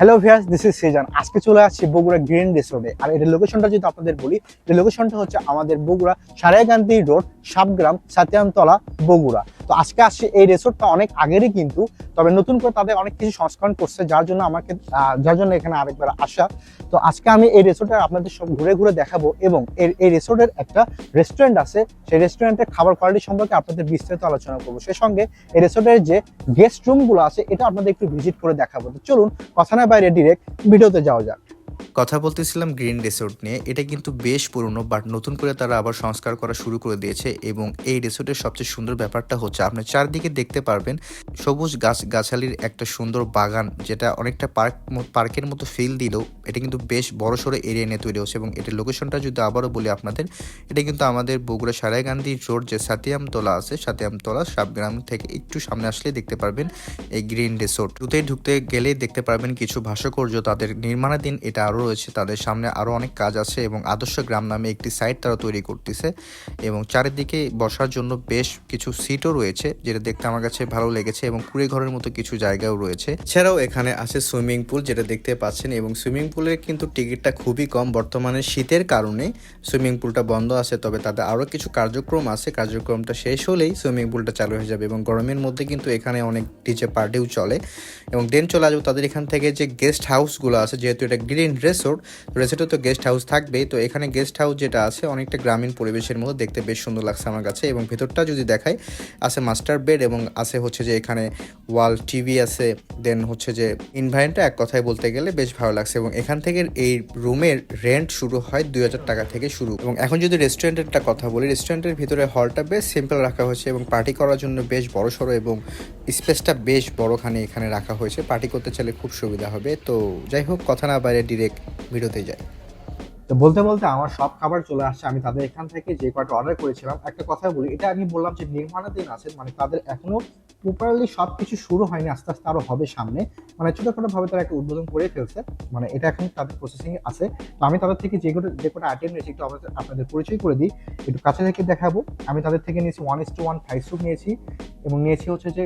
Hello viewers this is Sejan আজকে চলে আসছি বগুড়া গ্রিন রিসোর্টে আর এটার লোকেশনটা যদি আপনাদের বলি লোকেশনটা হচ্ছে আমাদের বগুড়া সারাইকান্দি রোড সাবগ্রাম সাতিয়ানতলা, বগুড়া। তো আজকে আসছে এই রিসোর্টটা অনেক আগেরই কিন্তু, তবে নতুন করে তাদের অনেক কিছু সংস্করণ করছে, যার জন্য আমাকে যার জন্য এখানে আরেকবার আসা। তো আজকে আমি এই রিসোর্টে আপনাদের সব ঘুরে ঘুরে দেখাবো এবং এর, এই রিসোর্টের একটা রেস্টুরেন্ট আছে। সেই রেস্টুরেন্টের খাবার কোয়ালিটি সম্পর্কে আপনাদের বিস্তারিত আলোচনা করব। সেই সঙ্গে এই রিসোর্টের যে গেস্ট রুমগুলো আছে, এটা আপনাদের একটু ভিজিট করে দেখাবো। তো চলুন, কথা না বাইরে ডিরেক্ট ভিডিওতে যাওয়া যাক। কথা বলতেছিলাম গ্রিন রিসোর্ট নিয়ে। এটা কিন্তু বেশ পুরনো, বাট নতুন করে তারা আবার সংস্কার করা শুরু করে দিয়েছে এবং এই রিসোর্টের সবচেয়ে সুন্দর ব্যাপারটা হচ্ছে, আপনি চারদিকে দেখতে পারবেন সবুজ গাছ, গাছালির একটা সুন্দর বাগান, যেটা অনেকটা পার্ক পার্কের মতো ফিল দিলেও এটা কিন্তু বেশ বড় সড়ো এরিয়া নিয়ে তৈরি হচ্ছে এবং এটার লোকেশনটা যদি আবারও বলি আপনাদের, এটা কিন্তু আমাদের বগুড়া সারাইগান্ধী রোড যে সাতিয়ামতলা আছে, সাতিয়ামতলা সাবগ্রাম থেকে একটু সামনে আসলে দেখতে পারবেন এই গ্রিন রিসোর্ট। ঢুকতে ঢুকতে গেলেই দেখতে পারবেন কিছু ভাস্কর্য তাদের নির্মাণাধীন, এটা আরও রয়েছে। তাদের সামনে আরও অনেক কাজ আছে এবং আদর্শ গ্রাম নামে একটি সাইট তারা তৈরি করতেছে এবং চারিদিকে বসার জন্য বেশ কিছু সিটও রয়েছে, যেটা দেখতে আমার কাছে ভালো লেগেছে এবং কুড়ে ঘরের মতো কিছু জায়গাও রয়েছে। এছাড়াও এখানে আছে সুইমিং পুল যেটা দেখতে পাচ্ছেন এবং সুইমিং পুলের কিন্তু টিকিটটা খুবই কম। বর্তমানে শীতের কারণে সুইমিং পুলটা বন্ধ আছে, তবে তাদের আরও কিছু কার্যক্রম আছে। কার্যক্রমটা শেষ হলেই সুইমিং পুলটা চালু হয়ে যাবে এবং গরমের মধ্যে কিন্তু এখানে অনেক ডিজে পার্টিও চলে এবং দেন চলে আসব তাদের এখান থেকে যে গেস্ট হাউসগুলো আছে, যেহেতু এটা গ্রিন রিসোর্ট। রেসোর্টে তো গেস্ট হাউস থাকবেই। তো এখানে গেস্ট হাউস যেটা আছে, অনেকটা গ্রামীণ পরিবেশের মতো দেখতে বেশ সুন্দর লাগছে আমার কাছে। এবং ভেতরটা যদি দেখায় আছে মাস্টার বেড এবং আছে হচ্ছে যে এখানে ওয়াল টিভি আছে। দেন হচ্ছে যে ইনভাইরনটা এক কথায় বলতে গেলে বেশ ভালো লাগছে। এবং এখান থেকে এই রুমের রেন্ট শুরু হয় দুই হাজার টাকা থেকে শুরু। এবং এখন যদি রেস্টুরেন্টেরটা কথা বলি রেস্টুরেন্টের ভিতরে হলটা বেশ সিম্পল রাখা হয়েছে এবং পার্টি করার জন্য বেশ বড় সড়ো এবং স্পেসটা বেশ বড়খানে এখানে রাখা হয়েছে। পার্টি করতে চাইলে খুব সুবিধা হবে। তো যাই হোক, কথা না বাইরে ডিরেক্ট ভিডিওতে যাই তো বলতে বলতে আমার সব খাবার চলে আসছে। আমি তাদের এখান থেকে যে কয়টা অর্ডার করেছিলাম, একটা কথা বলি, এটা আমি বললাম যে নির্মাণাধীন আছে মানে তাদের এখনও প্রপারলি সব কিছু শুরু হয়নি, আস্তে আস্তে আরও হবে সামনে। মানে ছোটখাটো ভাবে তারা একটা উদ্বোধন করে ফেলছে। মানে এটা এখন তাদের প্রসেসিং আছে। তো আমি তাদের থেকে যে কটা যে কটা আইটেম নিয়েছি, একটু আপনাদের পরিচয় করে দিই। একটু কাছে থেকে দেখাবো। আমি তাদের থেকে নিয়েছি one is two one five soup নিয়েছি এবং নিয়েছি হচ্ছে যে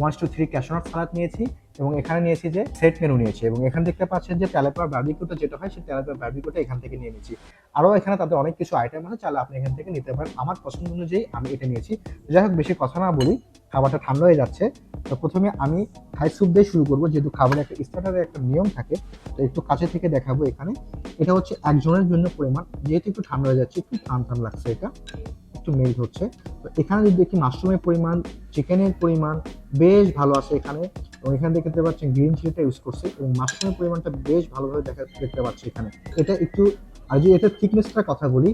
one two three cashew nut salad নিয়েছি এবং এখানে নিয়েছি যে সেট মেনু নিয়েছি এবং এখানে দেখতে পাচ্ছেন যে প্যালেপার বার্বিকিউটা যেটা হয় সেই প্যালেপার বার্বিকিউটা এখান থেকে নিয়ে নিয়েছি। আরও এখানে তাদের অনেক কিছু আইটেম আছে, চাইলে আপনি এখান থেকে নিতে পারেন। আমার পছন্দ অনুযায়ী আমি এটা নিয়েছি। যাই হোক, বেশি কথা না বলি, খাবারটা ঠান্ডা হয়ে যাচ্ছে। তো প্রথমে আমি থাই স্যুপ দিয়ে শুরু করব, যেহেতু খাবারের একটা স্টার্টারের একটা নিয়ম থাকে, তো একটু কাছে থেকে দেখাবো এখানে। এটা হচ্ছে একজনের জন্য পরিমাণ, যেহেতু একটু ঠান্ডা হয়ে যাচ্ছে, একটু টান টান লাগছে এটা। একটু মেল্ট হচ্ছে। তো এখানে যদি দেখি মাশরুমের পরিমাণ চিকেনের পরিমাণ বেশ ভালো আছে এখানে। এবং এখানে দেখতে পাচ্ছেন গ্রিন চিলিটা ইউজ করছে এবং মাশরুমের পরিমাণটা বেশ ভালোভাবে দেখা, দেখতে পাচ্ছি এখানে। এটা একটু, আর যদি এটার থিকনেসটার কথা বলি,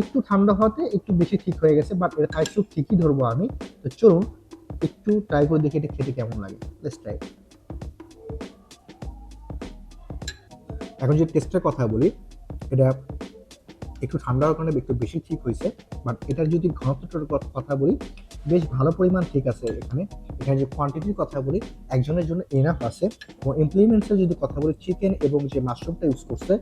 একটু ঠান্ডা হওয়াতে একটু বেশি ঠিক হয়ে গেছে বাট এটা থাই স্যুপ ঠিকই ধরবো আমি। তো চলুন, একটু ট্রাই করে দেখি এটা খেতে কেমন লাগে। লেটস ট্রাই এখন যদি টেস্টের কথা বলি, এটা একটু ঠান্ডা হওয়ার কারণে একটু বেশি ঠিক হয়েছে বাট এটার যদি ঘনত্বটার কথা বলি, বেশ ভালো পরিমাণ ঠিক আছে এখানে। এখানে যে কোয়ান্টিটির কথা বলি, একজনের জন্য এনাফ আছে। এবং ইমপ্লিমেন্টসের যদি কথা বলি চিকেন এবং যে মাশরুমটা ইউজ করছে,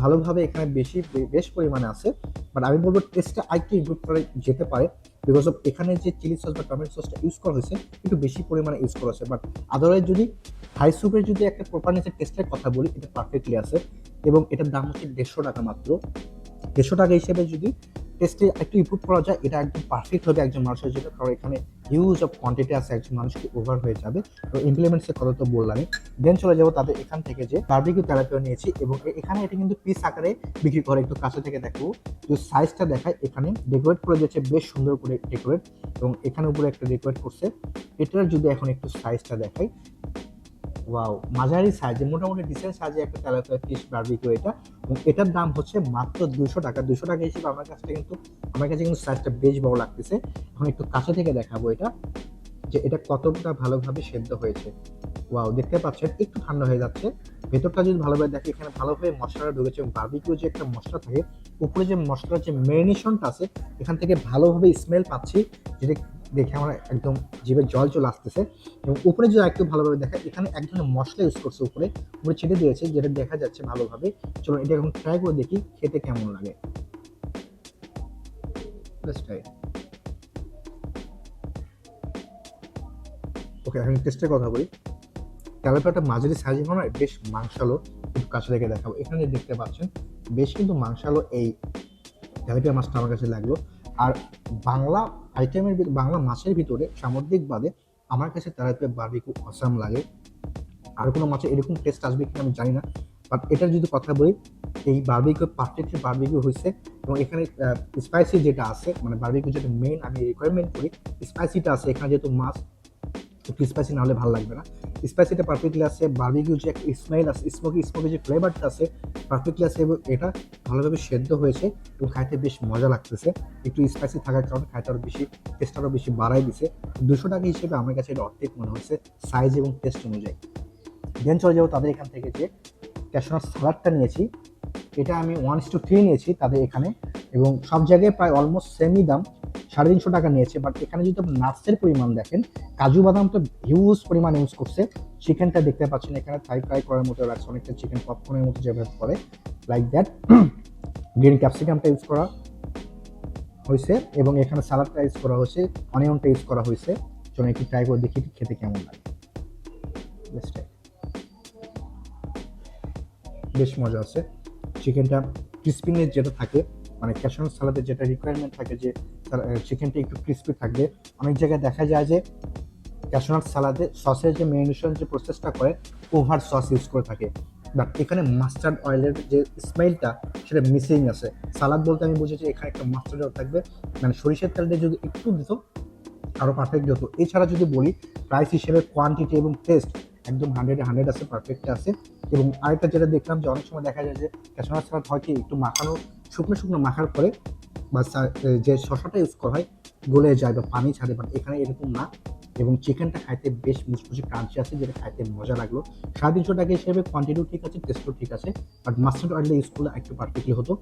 ভালোভাবে এখানে বেশি, বেশ পরিমাণে আছে। বাট আমি বলব টেস্টটা আরেকটু ইমপ্রুভ করা যেতে পারে বিকজ অফ এখানে যে চিলি সস বা টমেটো সসটা ইউজ করা হয়েছে, একটু বেশি পরিমাণে ইউজ করা হয়েছে। বাট আদারওয়াইজ যদি হাই স্যুপের যদি একটা প্রপারনেসের টেস্টের কথা বলি, এটা পারফেক্টলি আছে। এবং এটার দাম হচ্ছে দেড়শো টাকা মাত্র। দেড়শো টাকা হিসেবে যদি টেস্টে একটু ইমপ্রুভ করা যায়, এটা একদম পারফেক্ট হবে একজন মানুষের জন্য। কারণ এখানে হিউজ অফ কোয়ান্টিটি আছে, একজন মানুষকে ওভার হয়ে যাবে। তো ইমপ্লিমেন্টসের কথা তো বললামই দেন চলে যাব তাদের এখান থেকে যে বার্বিকিউ তেলাপিয়া নিয়েছি এবং এখানে এটা কিন্তু পিস আকারে বিক্রি করে। একটু কাছে থেকে দেখো। যে সাইজটা দেখায় এখানে ডেকোরেট করে দিয়েছে, বেশ সুন্দর করে ডেকোরেট এবং এখানে উপরে একটা ডেকোরেট করছে। এটার যদি এখন একটু সাইজটা দেখাই ওয়াও মাঝারি সাইজে মোটামুটি ডিসেন্ট সাইজে একটা তেলাপিয়া ফিশ বার্বিকিউ এটা এটার দাম হচ্ছে মাত্র দুশো টাকা। দুশো টাকা হিসেবে আমার কাছে কিন্তু, আমার কাছে কিন্তু সাইজটা বেশ বড় লাগতেছে। এখন একটু কাছে থেকে দেখাবো এটা। যে এটা কতটা ভালোভাবে সেদ্ধ হয়েছে। ওয়াও দেখতে পাচ্ছেন, একটু ঠান্ডা হয়ে যাচ্ছে। ভেতরটা যদি ভালোভাবে দেখে, এখানে ভালোভাবে মশলাটা ঢুকেছে বার্বিকিউ যে একটা মশলা থাকে, উপরে যে মশলার যে ম্যারিনেশনটা আছে, এখান থেকে ভালোভাবে স্মেল পাচ্ছি। যেটা দেখে আমার একদম জিভে জল চলে আসতেছে। এবং উপরে যদি একটু ভালোভাবে দেখা, এখানে এক ধরনের মশলা ইউজ করছে উপরে। উপরে ছিটে দিয়েছে, যেটা দেখা যাচ্ছে ভালোভাবে। চলুন, এটা এখন ট্রাই করে দেখি, খেতে কেমন লাগে। Let's try. ওকে এখন টেস্টের কথা বলি। তেলাপিয়াটা মাঝারি সাইজের হয় বেশ মাংসালো, একটু কাছে রেখে দেখাবো। এখানে দেখতে পাচ্ছেন, বেশ কিন্তু মাংসালো এই তেলাপিয়া মাছটা আমার কাছে লাগল। আর বাংলা আইটেমের বাংলা মাছের ভিতরে সামুদ্রিক বাদে আমার কাছে তেলাপিয়া বারবিকু অসাম লাগে। আর কোনো মাছে এরকম টেস্ট আসবে কিনা আমি জানি না বাট এটার যদি কথা বলি, এই বারবিকিউ পারফেক্টলি বারবিকিউ হয়েছে এবং এখানে স্পাইসি যেটা আছে মানে বারবিকিউ যেটা মেন আমি রিকোয়ারমেন্ট করি স্পাইসিটা আছে। এখানে যেহেতু মাছ একটু স্পাইসি না হলে ভালো লাগবে না। স্পাইসিটা পারফেক্টলি আছে বারবিকিউ যে একটা স্মেল আছে স্মোকি স্মোকি যে ফ্লেভারটা আছে পারফেক্টলি আছে এবং এটা ভালোভাবে সেদ্ধ হয়েছে এবং খাইতে বেশ মজা লাগতেছে। একটু স্পাইসি থাকার কারণে খাইতে আরও বেশি টেস্ট আরও বেশি বাড়াই দিছে। দুশো টাকা হিসেবে আমার কাছে এটা অর্ধেক মনে হচ্ছে সাইজ এবং টেস্ট অনুযায়ী। দেন চলে যাব তাদের এখান থেকে যে ক্যাশনার সালাডটা নিয়েছি। এটা আমি ওয়ান টু থ্রি নিয়েছি তাদের এখানে এবং সব জায়গায় প্রায় অলমোস্ট সেমই দাম। সাড়ে তিনশো টাকা নিয়েছে বাট এখানে যদি আপনি নাটসের পরিমাণ দেখেন, কাজু বাদাম তো হিউজ পরিমাণ ইউজ করছে। চিকেনটা দেখতে পাচ্ছেন, এখানে ফ্রাই ফ্রাই করার মতো রাখছে অনেকটা চিকেন পপকর্নের মতো যেভাবে করে লাইক দ্যাট গ্রিন ক্যাপসিকামটা ইউজ করা হয়েছে, এবং এখানে সালাডটা ইউজ করা হয়েছে অনিয়নটা ইউজ করা হয়েছে। চলুন একটু ট্রাই করে দেখি, খেতে কেমন লাগে। বেশ মজা আছে। চিকেনটা ক্রিস্পিনেস যেটা থাকে মানে ক্যাশন সালাদের যেটা রিকোয়ারমেন্ট থাকে যে চিকেনটা একটু ক্রিস্পি থাকবে। অনেক জায়গায় দেখা যায় যে ক্যাশনাট সালাদে সসের যে মেরিনেশন যে প্রসেসটা করে ওভার সস ইউজ করে থাকে। বাট এখানে মাস্টার্ড অয়েলের যে স্মেলটা সেটা মিসিং আছে। সালাদ বলতে আমি বুঝেছি, এখানে একটা মাস্টার্ড অয়েল থাকবে। মানে সরিষার তেল দিয়ে যদি একটু দিত আরও পারফেক্ট হতো। এছাড়া যদি বলি প্রাইস হিসেবে কোয়ান্টিটি এবং টেস্ট একদম হান্ড্রেডে হান্ড্রেড আছে পারফেক্ট আছে। এবং আরেকটা যেটা দেখলাম যে অনেক সময় দেখা যায় যে ক্যাশনার সালাদ হয় কি, একটু মাখানো, শুকনো শুকনো মাখার পরে বা যে শশাটা ইউজ করা হয়, গলে যায় বা পানি ছাড়ে বাট এখানে এরকম না। এবং চিকেনটা খাইতে বেশ মুচমুচে ক্রাঞ্চি আছে, যেটা খাইতে মজা লাগল। সাড়ে তিনশো টাকা হিসেবে কোয়ান্টিটিও ঠিক আছে টেস্টও ঠিক আছে বাট মাস্টার্ড অয়েলটা ইউজ করলে একটু পারফেক্টলি হতো।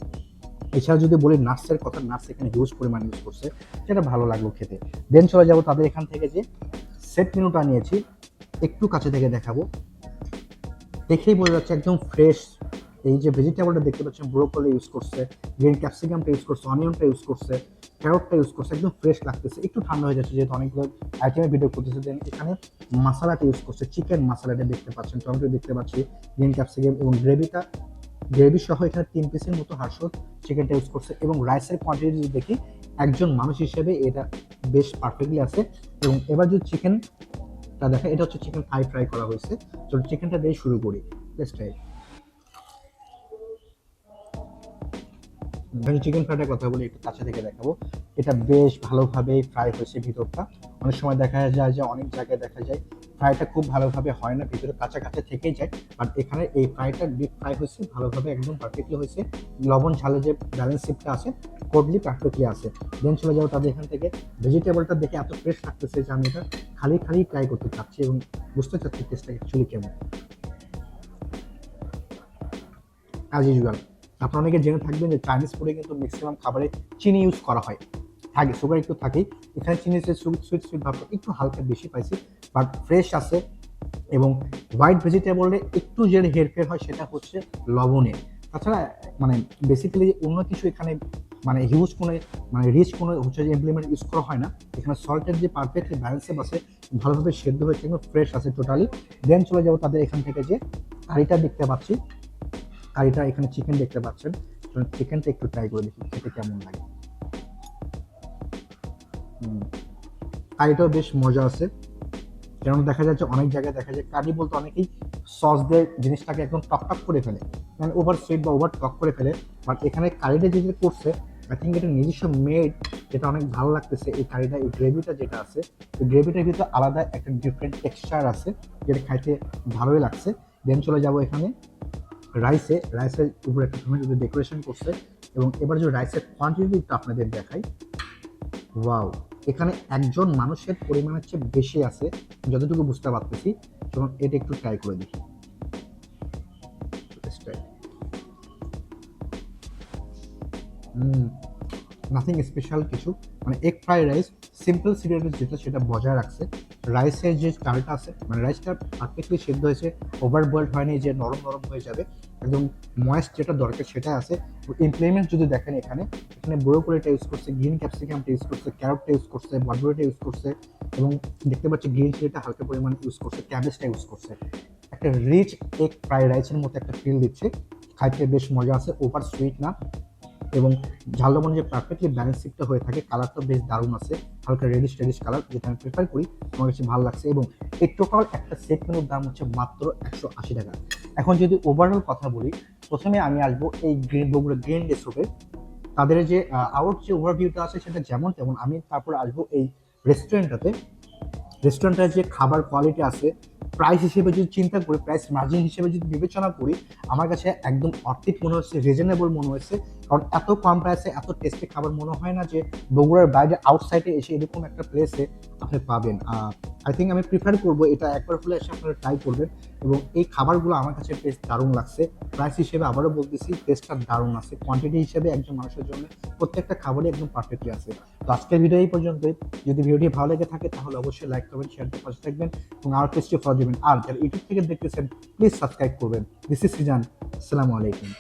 এছাড়া যদি বলি নাটসের কথা নাটস এখানে হিউজ পরিমাণ ইউজ করছে, সেটা ভালো লাগল খেতে। দেন চলে যাব তাদের এখান থেকে যে সেট মেনুটা নিয়েছি, একটু কাছে থেকে দেখাবো। দেখেই বোঝা যাচ্ছে একদম ফ্রেশ এই যে ভেজিটেবলটা দেখতে পাচ্ছেন ব্রোকলি ইউজ করছে গ্রিন ক্যাপসিকামটা ইউজ করছে অনিয়নটা ইউজ করছে ক্যারটটা ইউজ করছে, একদম ফ্রেশ লাগতেছে। একটু ঠান্ডা হয়ে যাচ্ছে যেহেতু অনেকগুলো আইটেমের ভিডিও করতেছে। দেন এখানে মশলাটা ইউজ করছে চিকেন মশলাটা দেখতে পাচ্ছেন, টমেটো দেখতে পাচ্ছি গ্রিন ক্যাপসিকাম এবং গ্রেভিটা গ্রেভি সহ এখানে তিন পিসের মতো হার্সল চিকেনটা ইউজ করছে এবং রাইসের কোয়ান্টিটি যদি দেখি, একজন মানুষ হিসেবে এটা বেশ পারফেক্টলি আছে। এবং এবার যদি চিকেনটা দেখা, এটা হচ্ছে চিকেন ফ্রাই ফ্রাই করা হয়েছে। চলো চিকেনটা দিয়ে শুরু করি। লেটস ট্রাই চিকেন ফ্রাইটার কথা বলি, একটু কাছে থেকে দেখাবো। এটা বেশ ভালোভাবে ফ্রাই হয়েছে ভিতরটা। অনেক সময় দেখা যায় যে, অনেক জায়গায় দেখা যায় ফ্রাইটা খুব ভালোভাবে হয় না, ভিতরে কাঁচা কাঁচা থেকেই যায়। বাট এখানে এই ফ্রাইটা ডিপ ফ্রাই হয়েছে, ভালোভাবে একদম পারফেক্টলি হয়েছে। লবণ ঝালের যে ব্যালেন্স শিপটা আছে কোডলি পারফেক্টলি আছে। দেন চলে যাব তাদের এখান থেকে। ভেজিটেবলটা দেখে এত ফ্রেশ থাকতেছে যে, আমি এটা খালি খালি ট্রাই করতে চাচ্ছি এবং বুঝতে চাচ্ছি টেস্টটা অ্যাকচুয়ালি কেমন। অ্যাজ ইউজুয়াল আপনারা অনেকে জেনে থাকবেন যে চাইনিজ ফুডে কিন্তু ম্যাক্সিমাম খাবারে চিনি ইউজ করা হয়। থাকে সুগার একটু থাকেই। এখানে চিনি সুইট সুইট সুইট ভাবটা একটু হালকা বেশি পাইছি বাট ফ্রেশ আছে এবং হোয়াইট ভেজিটেবলে একটু যে হেরফের হয় সেটা হচ্ছে লবণে। তাছাড়া মানে বেসিক্যালি অন্য কিছু এখানে মানে হিউজ কোনো মানে রিচ কোনো হচ্ছে যে ইমপ্লিমেন্ট ইউজ করা হয় না। এখানে সল্টের যে পারফেক্টলি ব্যালেন্সে আছে, ভালোভাবে সেদ্ধ হয়েছে এবং ফ্রেশ আছে টোটালি দেন চলে যাব তাদের এখান থেকে যে কারিটা দেখতে পাচ্ছি। কারিটা এখানে চিকেন দেখতে পাচ্ছেন। চিকেনটা একটু ট্রাই করে দেখি খেতে কেমন লাগে। হুম। কারিটাও বেশ মজা আছে। যেমন দেখা যাচ্ছে অনেক জায়গায় দেখা যায় কারি বলতে অনেকেই সস দিয়ে জিনিসটাকে একদম টক টক করে ফেলে। মানে ওভার সুইট বা ওভার টক করে ফেলে। বাট এখানে কারিটা যেটা করছে আই থিঙ্ক এটা নিজস্ব মেড যেটা অনেক ভালো লাগতেছে। এই কারিটা, এই গ্রেভিটা যেটা আছে, এই গ্রেভিটার ভিতরে আলাদা একটা ডিফারেন্ট টেক্সচার আছে, যেটা খাইতে ভালোই লাগছে। দেন চলে যাব এখানে রাইসে রাইসের উপরে একটা টমেটো দিয়ে ডেকোরেশন করছে, এবং এবার যদি রাইসের কোয়ান্টিটি একটু আপনাদের দেখাই ওয়াও এখানে একজন মানুষের পরিমাণের চেয়ে বেশি আছে, যতটুকু বুঝতে পারতেছি যেমন এটা একটু ট্রাই করে দেখি। নাথিং স্পেশাল কিছু। মানে egg fried rice simple serial যেটা, সেটা বজায় রাখছে। রাইসের যে চালটা আছে মানে রাইসটা পারফেক্টলি সেদ্ধ হয়েছে ওভার বয়েলড হয়নি, যে নরম নরম হয়ে যাবে, একদম ময়েস্ট যেটা দরকার সেটা আছে। ইমপ্লিমেন্ট যদি দেখেন এখানে এখানে ব্রোকলিটা ইউজ করছে গ্রিন ক্যাপসিকামটা ইউজ করছে ক্যারটটা ইউজ করছে বটবরিটা ইউজ করছে, এবং দেখতে পাচ্ছি গ্রিন চিলিটা হালকা পরিমাণ ইউজ করছে ক্যাবেজটা ইউজ করছে। একটা রিচ এগ ফ্রাইড রাইসের মতো একটা ফিল দিচ্ছে, খাইতে বেশ মজা আছে ওভার সুইট না। এবং ঝাল যে পারফেক্টলি ব্যালেন্সিংটা হয়ে থাকে কালারটা বেশ দারুণ আছে। হালকা রেডিশ রেডিশ কালার যেটা আমি প্রেফার করি। আমার কাছে ভালো লাগছে এবং এই টোটাল একটা সেট মেনুর দাম হচ্ছে মাত্র একশো আশি টাকা। এখন যদি ওভারঅল কথা বলি, প্রথমে আমি আসব এই গ্রিন বগুড়া গ্রিন রেস্টুরেন্টে তাদের যে আউট যে ওভারভিউটা আছে সেটা যেমন তেমন, আমি তারপর আসব এই রেস্টুরেন্টটাতে রেস্টুরেন্টের যে খাবার কোয়ালিটি আছে প্রাইস হিসেবে যদি চিন্তা করি প্রাইস মার্জিন হিসেবে যদি বিবেচনা করি, আমার কাছে একদম অর্থিক মনে হচ্ছে রিজনেবল মনে হয়েছে কারণ এত কম প্রাইসে এত টেস্টি খাবার মনে হয় না যে বগুড়ার বাইরে আউটসাইডে এসে এরকম একটা প্লেসে আপনি পাবেন। আই থিঙ্ক আমি প্রিফার করব এটা একবার হলে এসে আপনারা ট্রাই করবেন এবং এই খাবারগুলো আমার কাছে টেস্ট দারুণ লাগছে। প্রাইস হিসেবে আবারও বলতেছি টেস্টটা দারুণ আছে। কোয়ান্টিটি হিসেবে একজন মানুষের জন্য প্রত্যেকটা খাবারই একদম পারফেক্টলি আছে। তো আজকের ভিডিও এই পর্যন্তই। যদি ভিডিওটি ভালো লেগে থাকে তাহলে অবশ্যই লাইক করবেন শেয়ার করে পাশে থাকবেন এবং আর পেজটি ফলো দেবেন। আর যারা ইউটিউব থেকে দেখতেছেন প্লিজ সাবস্ক্রাইব করবেন। দিস ইজ সিজান আসসালামু আলাইকুম